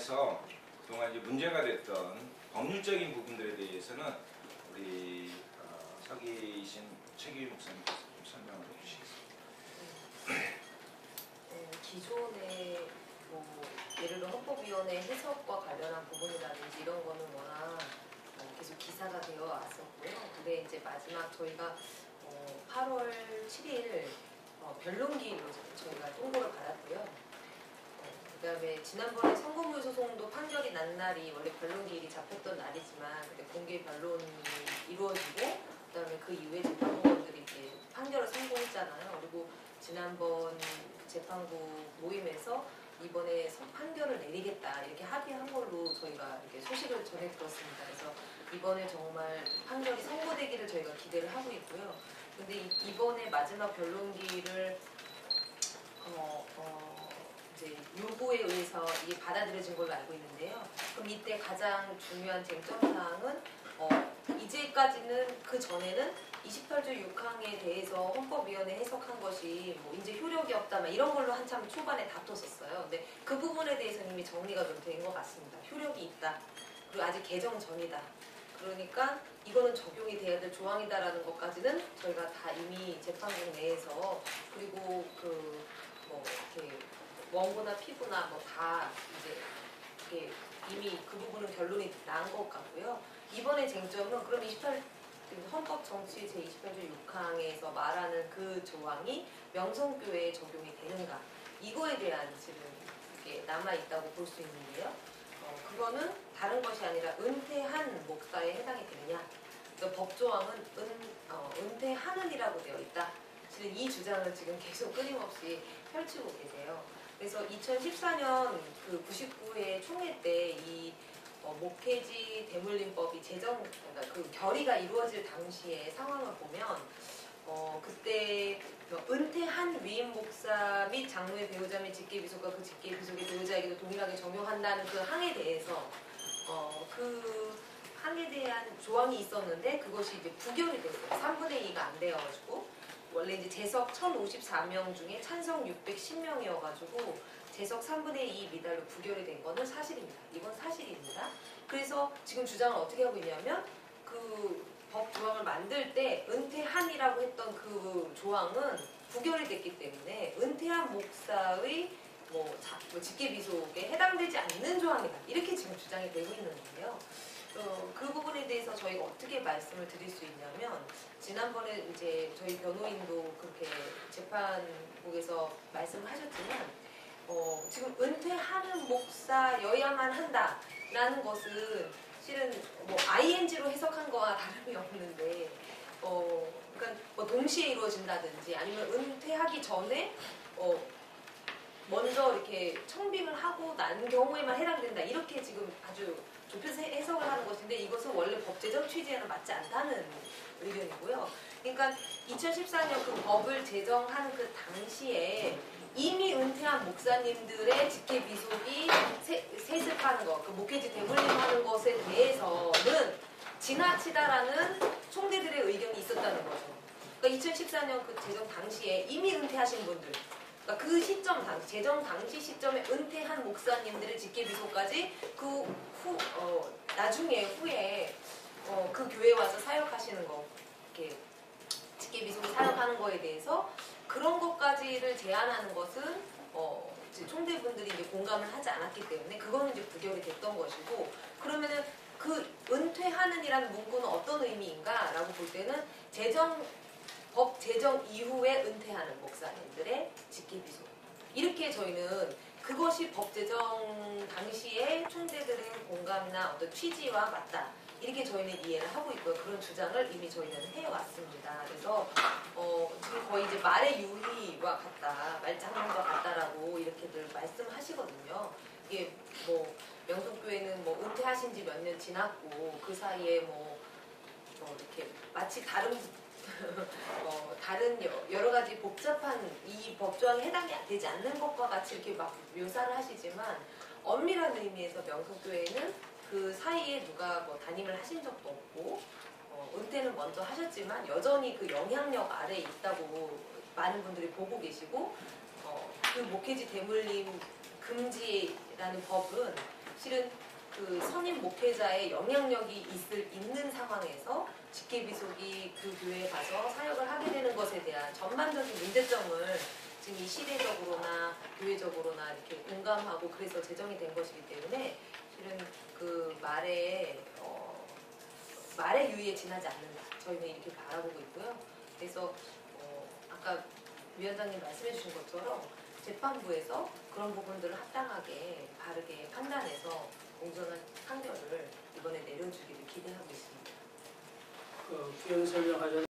관해서 그동안 이제 문제가 됐던 법률적인 부분들에 대해서는 우리 어, 서기신 최기 목사님께서 좀 설명을 해주시겠습니다. 어, 기존에 뭐 예를 들어 헌법위원회 해석과 관련한 부분이라든지 이런 거는 워낙 어, 계속 기사가 되어 왔었고요. 근데 이제 마지막 저희가 어, 8월 7일 어, 변론기일로 저희가 통보를 받았고요. 어, 그다음에 지난번에 선거물 소송도 판결이 난 날이 원래 변론 기일이 잡혔던 날이지만 그때 공개 변론이 이루어지고 그다음에 그 이후에 재판부원들이 이제 판결을 선고했잖아요. 그리고 지난번 재판부 모임에서 이번에 선- 판결을 내리겠다 이렇게 합의한 걸로 저희가 이렇게 소식을 전해 들었습니다. 그래서 이번에 정말 판결이 선고되기를 저희가 기대를 하고 있고요. 근데 이- 이번에 마지막 변론기를 어, 어, 이제 요구에 의해서 이게 받아들여진 걸로 알고 있는데요. 그럼 이때 가장 중요한 쟁점 사항은 어, 이제까지는 그 전에는 28조 6항에 대해서 헌법위원회 해석한 것이 뭐 이제 효력이 없다 막 이런 걸로 한참 초반에 다퉜었어요. 근데 그 부분에 대해서는 이미 정리가 좀 된 것 같습니다. 효력이 있다. 그리고 아직 개정 전이다. 그러니까 이거는 적용이 돼야 될 조항이다라는 것까지는 저희가 다 이미 재판국 내에서 그리고 그 뭐 이렇게 원고나 피부나 뭐 다 이제 이미 그 부분은 결론이 난 것 같고요. 이번에 쟁점은 그럼 28 헌법 정치 제28조 6항에서 말하는 그 조항이 명성교회에 적용이 되는가 이거에 대한 지금 이게 남아 있다고 볼 수 있는데요. 어, 그거는 다른 것이 아니라 은퇴한 목사에 해당이 되느냐. 그러니까 법조항은 은, 어, 은퇴하는이라고 되어 있다. 실은 이 주장을 지금 계속 끊임없이 펼치고 계세요. 그래서 2014년 그 99회 총회 때이 어, 목회지 대물림법이 제정 그러니까 그 결의가 이루어질 당시의 상황을 보면 어 그때 그 은퇴한 위임 목사 및 장로의 배우자 및 직계 비속과 그 직계 비속의 배우자에게도 동일하게 적용한다는 그 항에 대해서 어 그 항에 대한 조항이 있었는데 그것이 이제 부결이 됐어요. 3분의 2가 안 되어가지고 원래 이제 재석 1,054명 중에 찬성 610명이어가지고 재석 3분의 2 미달로 부결이 된 거는 사실입니다. 이건 사실입니다. 그래서 지금 주장을 어떻게 하고 있냐면 그 법 조항을 만들 때 은퇴한이라고 했던 그 조항은 부결이 됐기 때문에 은퇴한 목사의 뭐, 자, 뭐 직계비속에 해당되지 않는 조항이다. 이렇게 지금 주장이 되고 있는 건데요. 어, 그 부분에 대해서 저희가 어떻게 말씀을 드릴 수 있냐면 지난번에 이제 저희 변호인도 그렇게 재판국에서 말씀을 하셨지만 어, 지금 은퇴하는 목사여야만 한다라는 것은 실은 뭐 ing로 해석한 거와 다름이 없는데 어, 그러니까 뭐 동시에 이루어진다든지 아니면 은퇴하기 전에 어, 먼저 이렇게 청빙을 하고 난 경우에만 해당된다. 이렇게 지금 아주 좁혀서 해- 해석을 하는 것인데 이것은 원래 법 제정 취지에는 맞지 않다는 의견이고요. 그러니까 2014년 그 법을 제정하는 그 당시에 이미 은퇴한 목사님들의 직계 비속이 세, 세습하는 것, 그 목회지 대물림하는 것에 대해서는 지나치다라는 총대들의 의견이 있었다는 거죠. 그러니까 2014년 그 제정 당시에 이미 은퇴하신 분들, 그 시점 당시 제정 당시 시점에 은퇴한 목사님들의 직계 비속까지 그 후 어, 나중에 후에 어, 그 교회 와서 사역하시는 거 이렇게 직계 비속을 사역하는 거에 대해서 그런 것까지를 제한하는 것은 어, 총대분들이 이제 공감을 하지 않았기 때문에 그거는 이제 부결이 됐던 것이고 그러면은 그 은퇴하는이라는 문구는 어떤 의미인가라고 볼 때는 제정 법 제정 이후에 은퇴하는 목사님들의 직계 비속 이렇게 저희는 그것이 법 제정 당시에 총대들의 공감이나 어떤 취지와 맞다. 이렇게 저희는 이해를 하고 있고요. 그런 주장을 이미 저희는 해왔습니다. 그래서 어, 지금 거의 이제 말의 유희와 같다, 말장난과 같다라고 이렇게들 말씀하시거든요. 이게 뭐 명성교회는 뭐 은퇴하신 지 몇 년 지났고 그 사이에 뭐, 뭐 이렇게 마치 다른 어, 다른 여- 여러 가지 복잡한 이 법조항에 해당이 되지 않는 것과 같이 이렇게 막 묘사를 하시지만 엄밀한 의미에서 명성교회는 그 사이에 누가 뭐 담임을 하신 적도 없고 어, 은퇴는 먼저 하셨지만 여전히 그 영향력 아래에 있다고 많은 분들이 보고 계시고 어, 그 목회지 대물림 금지라는 법은 실은 그 선임 목회자의 영향력이 있을 있는 상황에서 직계비속이 그 교회에 가서 사역을 하게 되는 것에 대한 전반적인 문제점을 지금 이 시대적으로나 교회적으로나 이렇게 공감하고 그래서 제정이 된 것이기 때문에 실은 그 말에 어, 말의 유의에 지나지 않는다. 저희는 이렇게 바라보고 있고요. 그래서 어, 아까 위원장님 말씀해 주신 것처럼 재판부에서 그런 부분들을 합당하게 바르게 판단해서 공정한 판결을 이번에 내려주기를 기대하고 있습니다. 그 부연 설명하셨